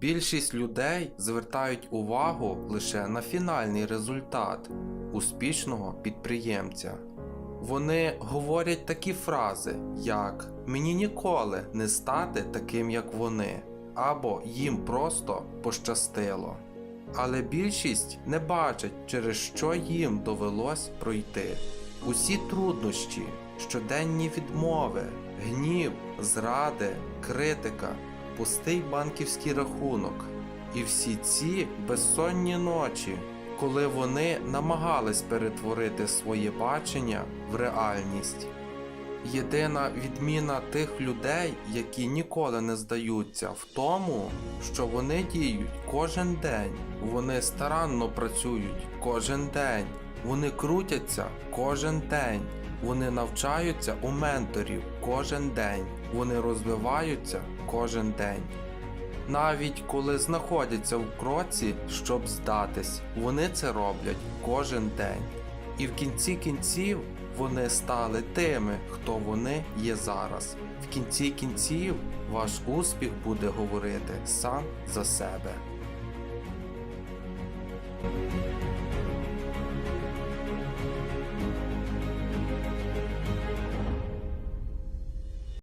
Більшість людей звертають увагу лише на фінальний результат успішного підприємця. Вони говорять такі фрази, як мені ніколи не стати таким, як вони, або їм просто пощастило. Але більшість не бачить, через що їм довелось пройти. Усі труднощі, щоденні відмови, гнів, зради, критика, пустий банківський рахунок. І всі ці безсонні ночі, коли вони намагались перетворити своє бачення в реальність. Єдина відміна тих людей, які ніколи не здаються, в тому, що вони діють кожен день, вони старанно працюють кожен день, вони крутяться кожен день, вони навчаються у менторів кожен день, вони розвиваються кожен день. Навіть коли знаходяться в кроці, щоб здатись, вони це роблять кожен день. І в кінці кінців вони стали тими, хто вони є зараз. В кінці кінців ваш успіх буде говорити сам за себе.